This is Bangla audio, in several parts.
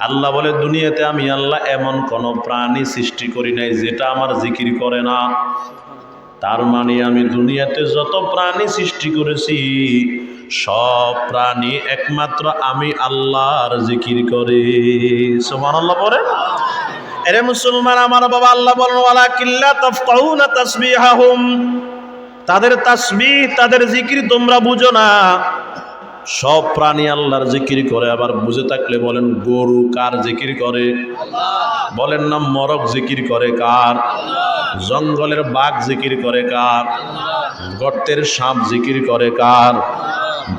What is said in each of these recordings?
আল্লাহ বলে, দুনিয়াতে আমি আল্লাহ এমন কোন প্রাণী সৃষ্টি করি নাই যেটা আমার জিকির করে না। তার মানে আমি দুনিয়াতে যত প্রাণী সৃষ্টি করেছি, সব প্রাণী একমাত্র আমি আল্লাহর জিকির করে। সোমান আল্লাহ বলেন। এরে মুসলমান, আমার বাবা আল্লাহ বলেন কিল্লা তাফকাহুনা তাসবিহাহুম। তাদের তাসবিহ, তাদের জিকির তোমরা বুঝো না। সব প্রাণী আল্লাহর জিকির করে, আবার বুঝে থাকলে বলেন, গরু কার জিকির করে? বলেন না, মরক জিকির করে কার? জঙ্গলের বাঘ জিকির করে কার? গর্তের সাপ জিকির করে কার?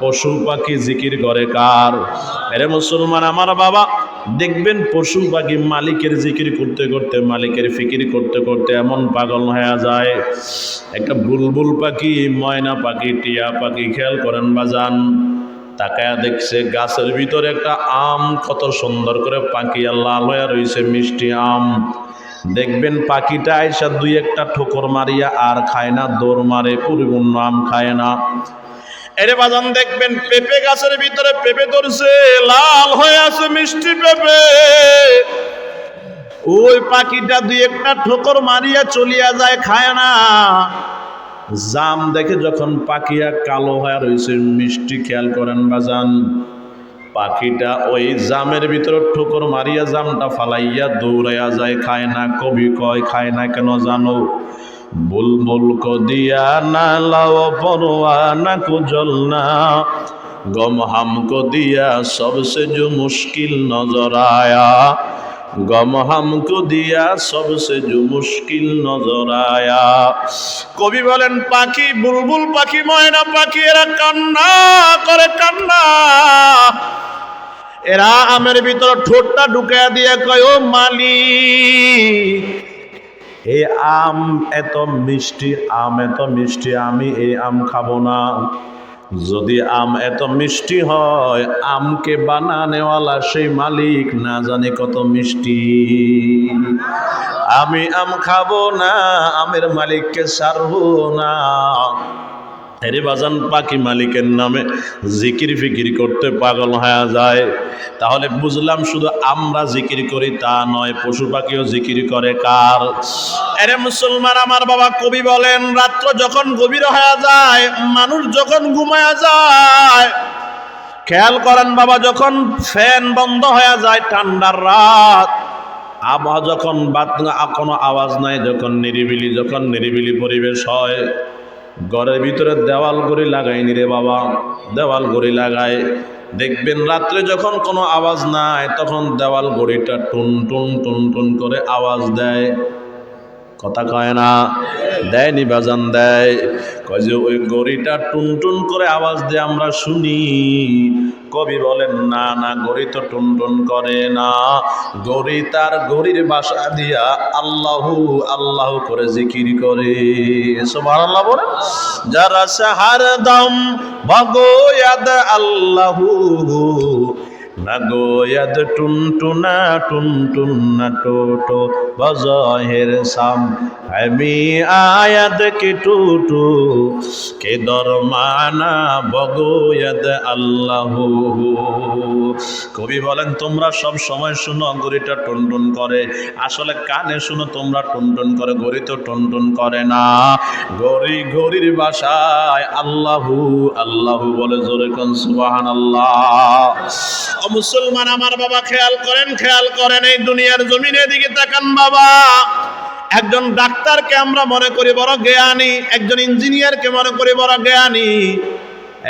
পশু পাখি জিকির করে কার? এরে মুসলমান আমার বাবা, দেখবেন পশু পাখি মালিকের জিকির করতে করতে, মালিকের ফিকির করতে করতে এমন পাগল হয়ে যায়। একটা বুলবুল পাখি, ময়না পাখি, টিয়া পাখি, খেয়াল করেন বাজান। তাকায়া দেখছে গাছের ভিতরে একটা আম, কত সুন্দর করে পাকিয়া লাল হয়ে রয়েছে মিষ্টি আম। দেখবেন পাখিটা আইসা দুই একটা ঠোকর মারিয়া আর খায় না, দৌড় মারে, পরিপূর্ণ আম খায় না। এরে বাজান, দেখবেন পেঁপে গাছের ভিতরে পেঁপে ধরছে, লাল হয়ে আছে মিষ্টি পেঁপে। ওই পাখিটা দুই একটা ঠোকর মারিয়া চলিয়া যায়, খায় না। জাম দেখে যখন পাখিয়া কালো হয়ে রয়েছে, মিষ্টি খেয়াল করেন বাজান। পাখিটা ওই জামের ভিতর ঠোকর মারিয়া জামটা ফালাইয়া দৌড়াইয়া যায়, খায় না, কবি কয়, খায় না কেন জানো? বুলবুল কদিয়া না, লাও পরোয়া না, কুজল না। গম হাম কদিয়া সবসে যে মুশকিল নজর আয়া। গম হামকো দিয়া সবসে जो মুশকিল নজর আয়া। কবি বলেন, পাখি, বুলবুল পাখি, ময়না পাখি, এরা কান্না করে কান্না। এরা আমের ভিতর ঠোঁটটা ঢুকা দিয়ে কয়, ও মালিক এই আম এত মিষ্টি, আম এত মিষ্টি, আমি এই আম খাব না। যদি আম এত মিষ্টি হয়, আমকে বানানেওয়ালা সেই মালিক না জানে কত মিষ্টি। আমি আম খাব না, আমের মালিককে সারবো না। এরে বাজান পাখি মালিকের নামে জিকির ফিকির করতে পাগল হয়ে যায়। তাহলে বুঝলাম শুধু আমরা জিকির করি তা নয়, পশু পাখিও জিকির করে কার? এরে মুসলমান, আমার বাবা কবি বলেন, রাত্র যখন গভীর হয়ে যায়, মানুষ যখন ঘুমায়া যায়, খেয়াল করেন বাবা, যখন ফ্যান বন্ধ হয়ে যায় ঠান্ডার রাত, আবহাওয়া যখন বাত কোনো আওয়াজ নাই, যখন নিরিবিলি যখন নিরিবিলি পরিবেশ হয়। ঘরের ভিতরে দেওয়াল গড়ি লাগাইনি রে বাবা। দেওয়াল গড়ি লাগায়। দেখবেন রাত্রে যখন কোনো আওয়াজ নাই, তখন দেওয়াল গড়িটা টুন টুন টুন টুন করে আওয়াজ দেয়। কথা কয় না। দেয়নি বাজান দেয়। কয় যে ওই গড়িটা টুন টুন করে আওয়াজ দিয়ে আমরা শুনি। কবি বলেন, না না, গড়ি তো টুন টুন করে না। গড়ি তার গড়ির বাসা দিয়া আল্লাহু, আল্লাহ করে জিকির করে। সুবহানাল্লাহ বলে যারা সাহার দম ভগয়াদ আল্লাহু নগোয়দ টুনটুনা টুনটুনা টোটো বজহের সাম। আমি আয়াদ কি টুটু, কে দরমানা বগোয়দ আল্লাহ। কবি বলেন, তোমরা সব সময় শুনো গড়িটা টুনটুন করে। আসলে কানে শুনো, তোমরা টুনটুন করে, গড়ি তো টুনটুন করে না। গড়ি গড়ির বাসায় আল্লাহু আল্লাহু বলে জোরে কোন সুবাহান আল্লাহ মুসলমান আমার বাবা খেয়াল করেন খেয়াল করেন, এই দুনিয়ার জমিনের দিকে তাকান বাবা। একজন ডাক্তারকে আমরা মনে করি বড় জ্ঞানী, একজন ইঞ্জিনিয়ারকে মনে করি বড় জ্ঞানী,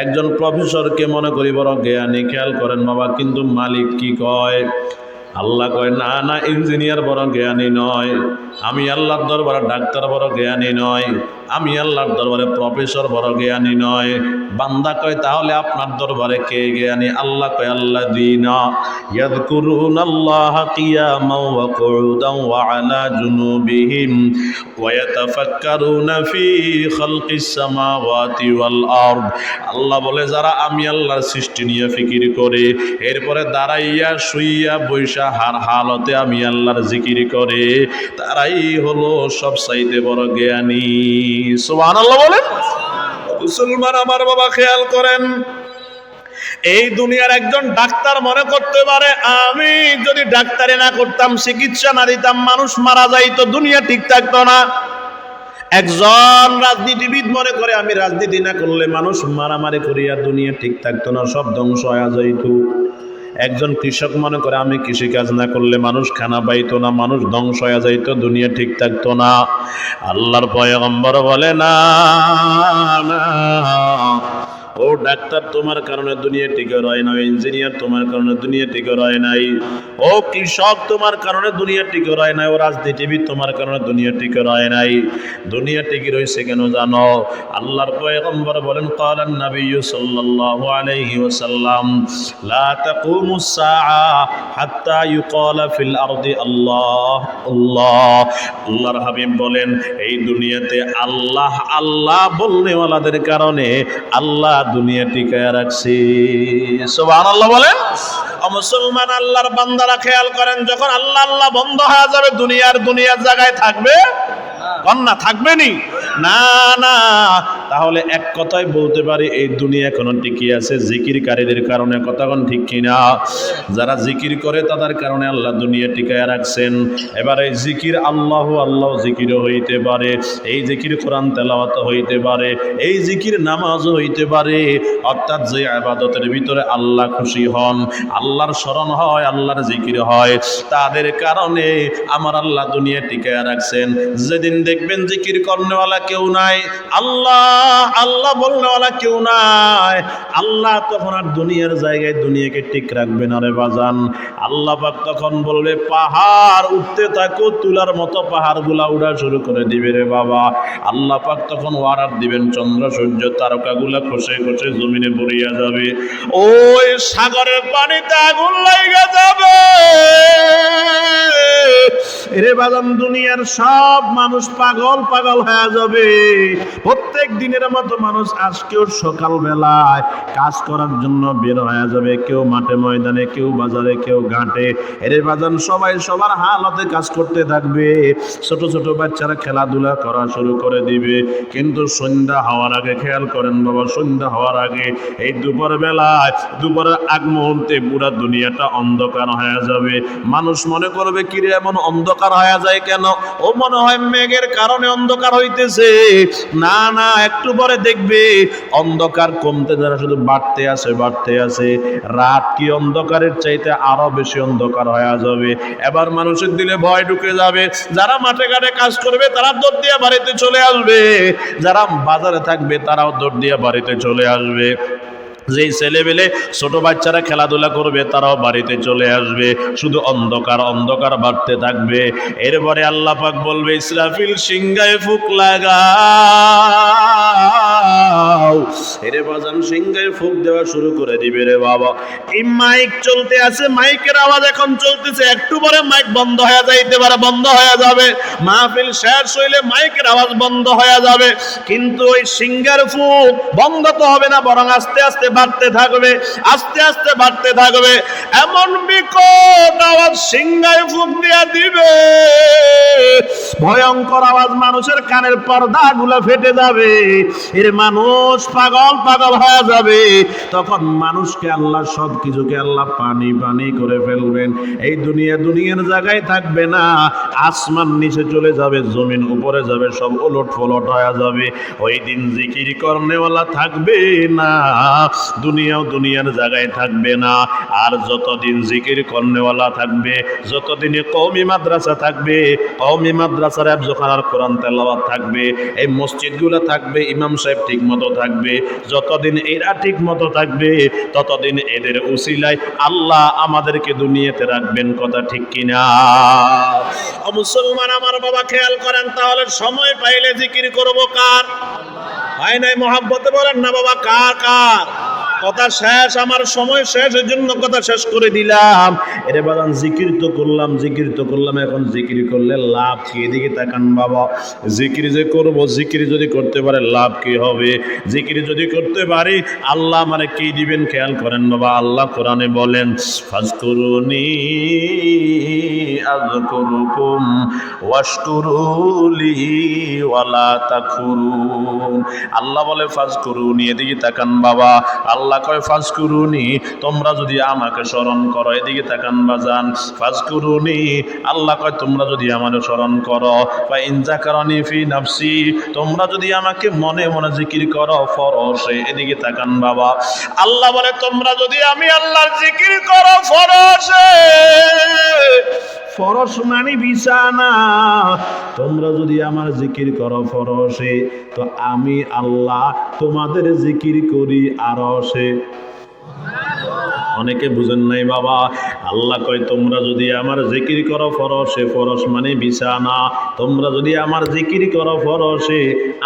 একজন প্রফেসরকে মনে করি বড় জ্ঞানী। খেয়াল করেন বাবা, কিন্তু মালিক কি কয়? আল্লাহ কয়, না না ইঞ্জিনিয়ার বড় জ্ঞানী নয়। আমি আল্লাহর দরবারে ডাক্তার বড় জ্ঞানী নয়। আমি আল্লাহর দরবারে প্রফেসর বড় জ্ঞানী নয়। বান্দা কয়, তাহলে আপনার দরবারে কে জ্ঞানী? আল্লাহ কয় আল্লাহ দিনা আল্লাহ বলে, যারা আমি আল্লাহর সৃষ্টি নিয়ে ফিকির করে, এরপরে দাঁড়াইয়া শুইয়া বৈশা হার হালতে আমি আল্লাহর জিকির করে, তারাই হলো সব চাইতে বড় জ্ঞানী। সুবহানাল্লাহ বলেন। মুসলমান আমার বাবা খেয়াল করেন, এই দুনিয়ার একজন ডাক্তার মনে করতে পারে, আমি যদি ডাক্তারি না করতাম, চিকিৎসা না দিতাম, মানুষ মারা যাইতো দুনিয়া ঠিক থাকতো না। একজন রাজনীতিবিদ মনে করে, আমি রাজনীতি না করলে মানুষ মারামারি করিয়া দুনিয়া ঠিক থাকতো না, সব ধ্বংস হয়ে যাইত। একজন কৃষক মনে করে, আমি কৃষিকাজ না করলে মানুষ খানা পাইতো না, মানুষ ধ্বংস হয়ে যাইতো, দুনিয়া ঠিক থাকতো না। আল্লাহর পয়গম্বর বলে, না না। ও ডাক্তার, তোমার কারণে দুনিয়া টিকে রয় না ইঞ্জিনিয়ার, তোমার কারণে দুনিয়া টিকে রয় নাই, ও কৃষক, তোমার কারণে দুনিয়া টিকে রয় নাই, ও রাজনীতিবিদ, তোমার কারণে দুনিয়া টিকে রয় নাই, দুনিয়া টিকে রয়েছে কেন জানো? আল্লাহর পয়গম্বর বলেন ক্বালান নাবিয়্যু সাল্লাল্লাহু আলাইহি ওয়াসাল্লাম, লা তাকুমুস সাআ হাত্তা ইউকালা ফিল আরদি, আল্লাহ আল্লাহ। আল্লাহর হাবিব বলেন, এই দুনিয়াতে আল্লাহ আল্লাহ বলনেওয়ালাদের কারণে আল্লাহ দুনিয়া টিকায় রাখছি। রাখছে সুবহানাল্লাহ বলেন মুসলমান আল্লাহর বান্দারা খেয়াল করেন যখন আল্লাহ আল্লাহ বন্ধ হয়ে যাবে দুনিয়ার দুনিয়ার জায়গায় থাকবে? কন্যা থাকবে নি? না না। তাহলে এক কথাই বলতে পারি, এই দুনিয়া এখনও টিকে আছে। জিকিরকারীদের কারণে কথাগণ ঠিক কিনা? যারা জিকির করে, তাদের কারণে আল্লাহ দুনিয়া টিকায় রাখছেন। এবার জিকির আল্লাহ আল্লাহ জিকিরও হইতে পারে, এই জিকির কোরআন তেলাওয়াত হইতে পারে, এই জিকির নামাজও হইতে পারে। অর্থাৎ যে আবাদতের ভিতরে আল্লাহ খুশি হন, আল্লাহর স্মরণ হয়, আল্লাহর জিকির হয়। তাদের কারণে আমার আল্লাহ দুনিয়া টিকায় রাখছেন। যেদিন দেখবেন জিকির করনেওয়ালা কেউ নাই, আল্লাহ আল্লাহ বলনেওয়ালা কেউ নাই। আল্লাহ তখন আর দুনিয়ার জায়গায় দুনিয়াকে ঠিক রাখবে না রে বাজান। আল্লাহ পাক তখন বলবে, পাহাড় উঠতে থাকো, তুলার মতো পাহাড়গুলা উড়া শুরু করে দিবে রে বাবা। আল্লাহ পাক তখন ওয়ারার দিবেন, চন্দ্র, সূর্য তারকা গুলা খসে খসে জমিনে পড়িয়া যাবে। ওই সাগরের পানিতে আগুন লাইগা যাবে। রে বাজান দুনিয়ার সব মানুষ পাগল পাগল হয়ে যাবে। প্রত্যেক দিনের মতো মানুষ আজকেও সকাল বেলায় কাজ করার জন্য বের হয়ে যাবে। কেউ মাঠে ময়দানে, কেউ বাজারে, কেউ ঘাটে। বাজান সবাই সবার হালতে কাজ করতে থাকবে। ছোট ছোট বাচ্চারা খেলাধুলা করা শুরু করে দিবে। কিন্তু সন্ধ্যা হওয়ার আগে, খেয়াল করেন বাবা, সন্ধ্যা হওয়ার আগে এই দুপুর বেলায় দুপুরের আগ মুহূর্তে পুরা দুনিয়াটা অন্ধকার হয়ে যাবে। মানুষ মনে করবে, কিরে, এমন অন্ধকার হয়ে যায় কেন? ও মনে হয় মেঘের কারণে অন্ধকার হইতেছে। না না, একটু পরে দেখবে। অন্ধকার কমতে যারা শুধু বাড়তে আছে বাড়তে আছে। রাত কি অন্ধকারের চাইতে আরও বেশি অন্ধকার হয়ে যাবে। এবার মানুষের দিলে ভয় ঢুকে যাবে। যারা মাঠে ঘাটে কাজ করবে, তারা দৌড় দিয়ে বাড়িতে চলে আসবে। যারা বাজারে থাকবে, তারাও দৌড় দিয়ে বাড়িতে চলে আসবে। যেই ছেলেবেলে ছোট বাচ্চারা খেলাধুলা করবে, তারাও বাড়িতে চলে আসবে। শুধু অন্ধকার অন্ধকার বাড়তে থাকবে। এরপরে আল্লাহ পাক বলবে, ইসরাফিল সিংহায় ফুক লাগাও এরে বাজান সিংহায় ফুক দেওয়া শুরু করে দিবে রে বাবা। এই মাইক চলতে আছে, মাইকের আওয়াজ এখন চলতেছে। একটু পরে মাইক বন্ধ হয়ে যাইতে পারে, বন্ধ হয়ে যাবে। মাহফিল শেষ হইলে মাইকের আওয়াজ বন্ধ হয়ে যাবে। কিন্তু ওই সিঙ্গার ফুক বন্ধ তো হবে না, বরং আস্তে আস্তে বাড়তে থাকবে, আস্তে আস্তে বাড়তে থাকবে। এমন বিকট আওয়াজ সিংহায় ফুক দিয়া দিবে। ভয়ঙ্কর আওয়াজ মানুষের কানের পর্দা গুলা ফেটে যাবে। এর মানুষ পাগল পাগল হয়ে যাবে। তখন মানুষকে আল্লাহ সব কিছুকে আল্লাহ পানি পানি করে ফেলবেন। এই দুনিয়া দুনিয়ার জায়গায় থাকবে না। আসমান নিচে চলে যাবে, জমিন উপরে যাবে, সব ওলট ফলট হয়ে যাবে। ওই দিন জিকির করনেওয়ালা থাকবে না। দুনিয়াও দুনিয়ার জায়গায় থাকবে না। আর যতদিন জিকির করনেওয়ালা থাকবে যতদিনে কৌমি মাদ্রাসা থাকবে কৌমি মাদ্রাসার একজোখানার কোরআন তেলাওয়াত থাকবে, এই মসজিদগুলো থাকবে, ইমাম সাহেব ঠিক মতো থাকবে, যতদিন এরা ঠিক মতো থাকবে, ততদিন এদের উসিলায় আল্লাহ আমাদেরকে দুনিয়াতে রাখবেন, কথা ঠিক কিনা? মুসলমান, আমার বাবা খেয়াল করেন, তাহলে সময় পাইলে জিকির করব কার? হয় নাই, মহাব্বতে বলেন না বাবা, কার কার? কথা শেষ, আমার সময় শেষ এর জন্য কথা শেষ করে দিলাম। এরে বাগান, জিকির তো করলাম, জিকির তো করলাম, এখন জিকির করলে লাভ কি? এদিকে তাকান বাবা, জিকির যে করব, জিকির যদি করতে পারে লাভ কি হবে? জিকির যদি করতে পারি, আল্লাহ মানে কি দিবেন খেয়াল করেন বাবা, আল্লাহ কোরআনে বলেন, ফাজকুরুনি আযকুরুকুম, ওয়াশকুরুলি ওয়ালা তাকফুরুন আল্লাহ বলে, ফাজকুরুনি, এদিকে তাকান বাবা, আল্লাহ কয়, ফাজকুরুনি, তোমরা যদি আমাকে স্মরণ করো। এদিকে তাকান বাজান, ফাজকুরুনি, আল্লাহ কয়, তোমরা যদি আমার স্মরণ করো। বা ইনজাকারনি ফি নাফসি, তোমরা যদি আমাকে মনে মনে জিকির করো, ফরসে। এদিকে তাকান বাবা, আল্লাহ বলে, তোমরা যদি আমি আল্লাহর জিকির করো, ফরসে। ফরস মানে বিছানা। তোমরা যদি আমার জিকির করো ফরসে তো আমি আল্লাহ তোমাদের জিকির করি আরসে অনেকে বুঝেন নাই বাবা। আল্লাহ কয়, তোমরা যদি আমার জিকির করো ফরসে, ফরস মানে বিছানা। তোমরা যদি আমার জিকির করো ফরসে,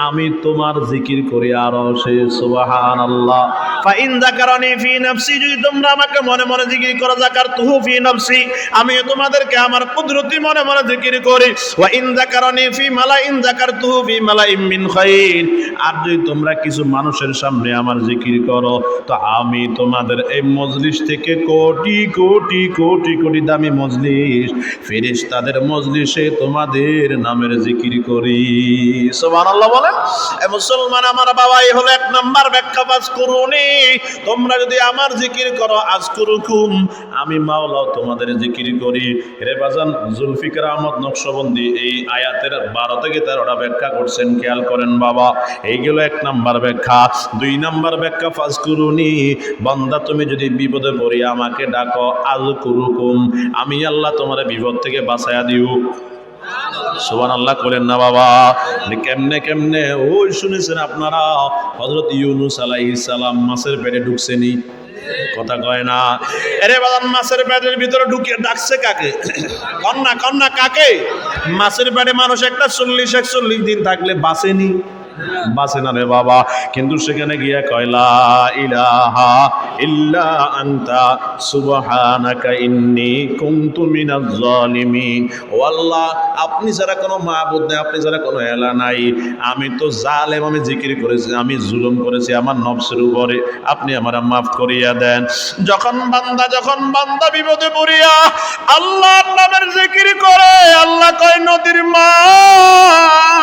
আমি তোমার জিকির করি আরও সে সুবাহান আল্লাহ ফাইন যাকারানি ফি নাফসি, যদি তোমরা আমাকে মনে মনে জিকির করো যাকার তুহু ফি নাফসি আমি তোমাদেরকে আমার কুদরতি মনে মনে জিকির করি। ওয়া ইন যাকারানি ফি মালাইন, যাকারতুহু ফি মালাইম মিন খাইর। আর যদি তোমরা কিছু মানুষের সামনে আমার জিকির করো, তো আমি তোমাদের এই মজলিস থেকে কোটি কোটি কোটি কোটি দামি মজলিস। ফেরেশ তাদের মজলিসে তোমাদের নামের জিকির করি। সুবহানাল্লাহ বলেন মুসলমান আমার বাবা হলো এক নাম্বার ব্যাখ্যা পাস করুনি। তোমরা যদি আমার জিকির করো, আজ করুকুম। আমি মাওলাও তোমাদের জিকির করি। রে বাজান, জুলফিকার আহমদ নকশবন্দি এই আয়াতের বারো থেকে তেরোটা ব্যাখ্যা করছেন, খেয়াল করেন বাবা। এইগুলো এক নাম্বার ব্যাখ্যা। দুই নাম্বার ব্যাখ্যা, ফাজ করুনি। বন্দা, তুমি যদি বিপদে পড়ি আমাকে ডাকো আজ কুরুকুম আমি আল্লাহ তোমার বিপদ থেকে বাঁচায়া দিও। আল্লাহ করেন না বাবা কেমনে কেমনে? ওই শুনেছেন আপনারা হজরত ইউনুস সালাম মাছের পেটে ঢুকছেনি। কথা কয় না। এরে বাদান মাছের পেটের ভিতরে ঢুকিয়ে ডাকছে কাকে? কন্যা কন্যা, কাকে? মাছের পেটে মানুষ একটা চল্লিশ, একচল্লিশ দিন থাকলে বাঁচেনি। বাঁচে না রে বাবা। কিন্তু সেখানে গিয়া কয়লা ইলাহা ইল্লা আনতা, সুবহানাকা ইন্নী কুনতু মিনাজ জালিমিন। ও আল্লাহ, আপনি যারা কোনো মাহবুদ নাই, আপনি যারা কোনো এলা নাই। আমি তো জালেম, আমি জিকির করেছি, আমি জুলুম করেছি, আমার নফসের উপরে আপনি আমার মাফ করিয়া দেন। যখন বান্দা যখন বান্দা বিপদে পড়িয়া আল্লাহর নামের জিকির করে, আল্লাহ কয়, নদীর মাছ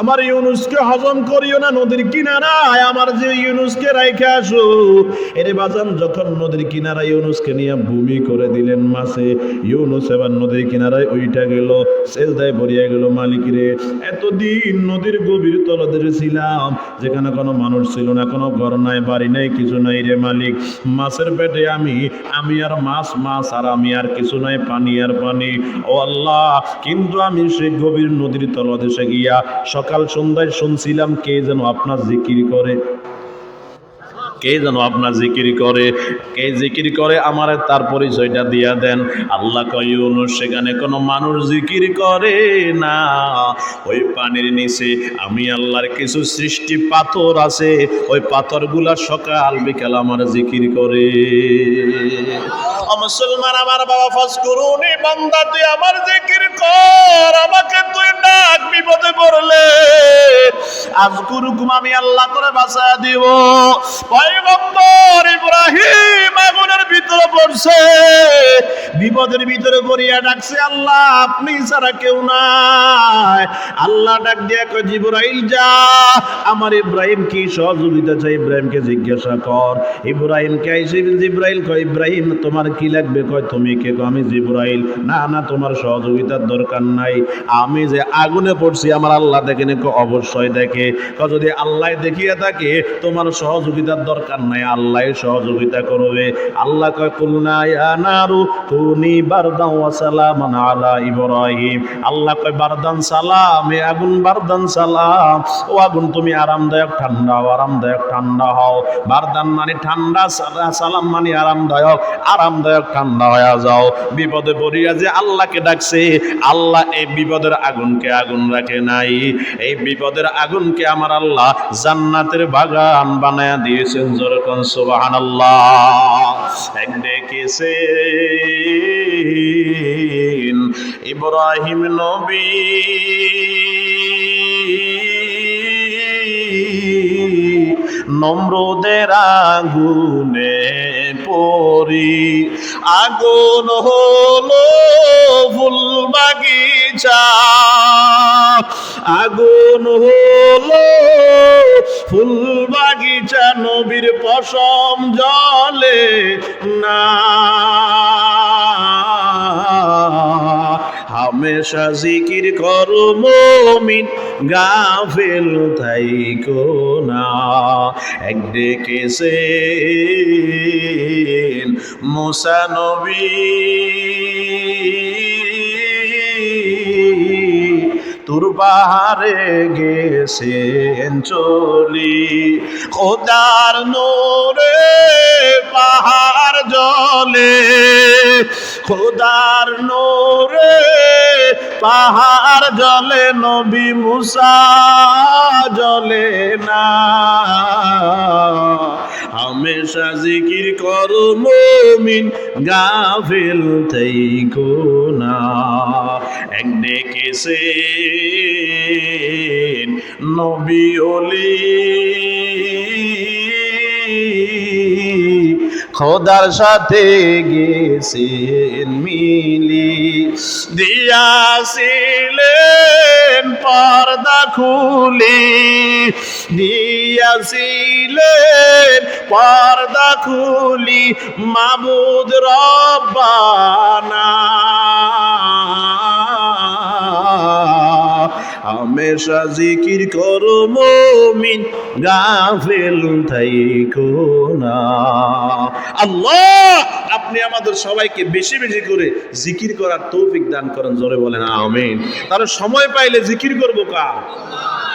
আমার ইউনুসকে হজম করিও না, নদীর কিনারায় আমার যে ইউনুসকে রাইখে আসো। এরে বাজান, যখন নদীর কিনারায় ইউনুসকে নিয়ে ভূমি করে দিলেন মাসে ইউনুস এবার নদীর কিনারায় ওইটা গেল, সেজদায় ভরিয়া গেল মালিক রে। এতদিন নদীর গভীর তলদেশে ছিলাম, যেখানে কোনো মানুষ ছিল না, কোনো ঘর নাই, বাড়ি নাই, কিছু নাই রে মালিক। মাছের পেটে আমি আমি আর মাছ মাছ আর আমি আর কিছু নাই, পানি আর পানি। ও আল্লাহ, কিন্তু আমি সেই গভীর নদীর তলদেশে গিয়া সকাল সন্ধ্যায় শুনছিলাম কে যেন আপনার জিকির করে। কে যেন আপনার জিকির করে? কে জিকির করে? আমার তার পরিচয়টা দিয়া দেন। আল্লাহ কয়ুন সেখানে কোনো মানুষ জিকির করে না। ওই পানির নিচে আমি আল্লাহর কিছু সৃষ্টি পাথর আছে। ওই পাথরগুলা সকাল, বিকাল আমার জিকির করে। মুসলমান, আমার বাবা ফস করুনি বান্দা, তুই আমার জিকির কর। আমাকে তুই ডাক, বিপদে পড়লে। আজ গুরুকুম আমি আল্লাহ করে বাঁচা দিব। পয়গম্বর ইব্রাহিম আগুনের ভিতরে পড়ছে। বিপদের ভিতরে পড়িয়া ডাকছে, আল্লাহ, আপনি ছাড়া কেউ নাই। আল্লাহ ডাক দিয়া কয়, জিব্রাইল যা। আমার ইব্রাহিম কি সহযোগিতা চাই ইব্রাহিমকে জিজ্ঞাসা কর। ইব্রাহিমকে আইসে জিব্রাইল, কয়, ইব্রাহিম, তোমার কি লাগবে? কয়, তুমি কে? কয়, আমি জিব্রাইল। না না, তোমার সহযোগিতার দরকার নাই। আমি যে আগুনে পড়ছি, আমার আল্লাহ দেখে নাকি অবশ্যই দেখে। যদি আল্লাহ দেখিয়ে থাকে, তোমার সহযোগিতার দরকার নাই, আল্লাহ সহযোগিতা করবে। আল্লাহ কয় কুলনা ইয়া নারু কুনি বারদান ওয়া সালামান আলা ইব্রাহিম। আল্লাহ কয়, বারদান সালাম, এ আগুন বারদান সালাম। ও আগুন, তুমি আরামদায়ক ঠান্ডা হও আরামদায়ক, ঠান্ডা হও। বারদান মানে ঠান্ডা, সালা- সালাম মানে আরামদায়ক আরামদায়ক, ঠান্ডা হয়ে যাও। বিপদে পড়িয়া যে আল্লাহকে ডাকছে, আল্লাহ এই বিপদের আগুনকে আগুন রাখে নাই। এই বিপদের আগুনকে আমার আল্লাহ জান্নাতের বাগান বানায়া দিয়েছেন। যেরকম সুবাহান আল্লাহ এক ডেকেছে ইব্রাহিম নবী। নম্রদের আগুনে পরি আগুন হলো ফুল বাগিচা। আগুন হলো ফুল বাগিচা নবীর পশম জলে না। হামেশা জিকির করো মমিন, গাফেল থাইকো না। এক ডেকেছে মুসা নবী। তোর বাহারে গেছেন চলি। খোদার নোরে পাহাড় জলে খোদার নোরে পাহাড় জলে, নবী মুসা জলে না। হামেশা জিকির করো মমিন, গাফিল থেইকো না। এক ডেকেছে নবী ওলি খোদার সাথে গেছেন মিলি। দিয়াছিলেন পর্দা খুলি। দিয়াছিলেন পর্দা খুলি মাবুদ রব্বানা। হামেশা জিকির কর মমিন, গাফেল থাইকো না। আল্লাহ, আপনি আমাদের সবাইকে বেশি বেশি করে জিকির করার তৌফিক দান করেন, জোরে বলেন, আমিন। তার সময় পাইলে জিকির করব কার?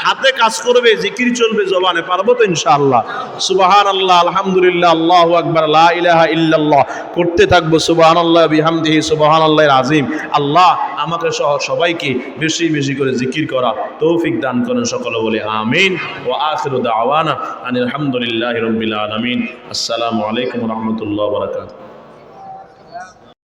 হাতে কাজ করবে, জিকির চলবে জবানে, পারব তো ইনশাআল্লাহ। সুবাহান আল্লাহ আলহামদুলিল্লাহ, আল্লাহু আকবার ইলাহা ইল্লাল্লাহ। করতে থাকব সুবাহান আল্লাহ বিহামদিহি সুবাহান আল্লাহর আজিম আল্লাহ আমাকে সহ সবাইকে বেশি বেশি করে জিকির করা তৌফিক দান করেন সকলে বলে, আমিন। ও আখিরু দাওয়ানা আনিল হামদুলিল্লাহি রাব্বিল আলামিন। আসসালামু আলাইকুম রাহমাতুল্লাহি বারাকাতুহু।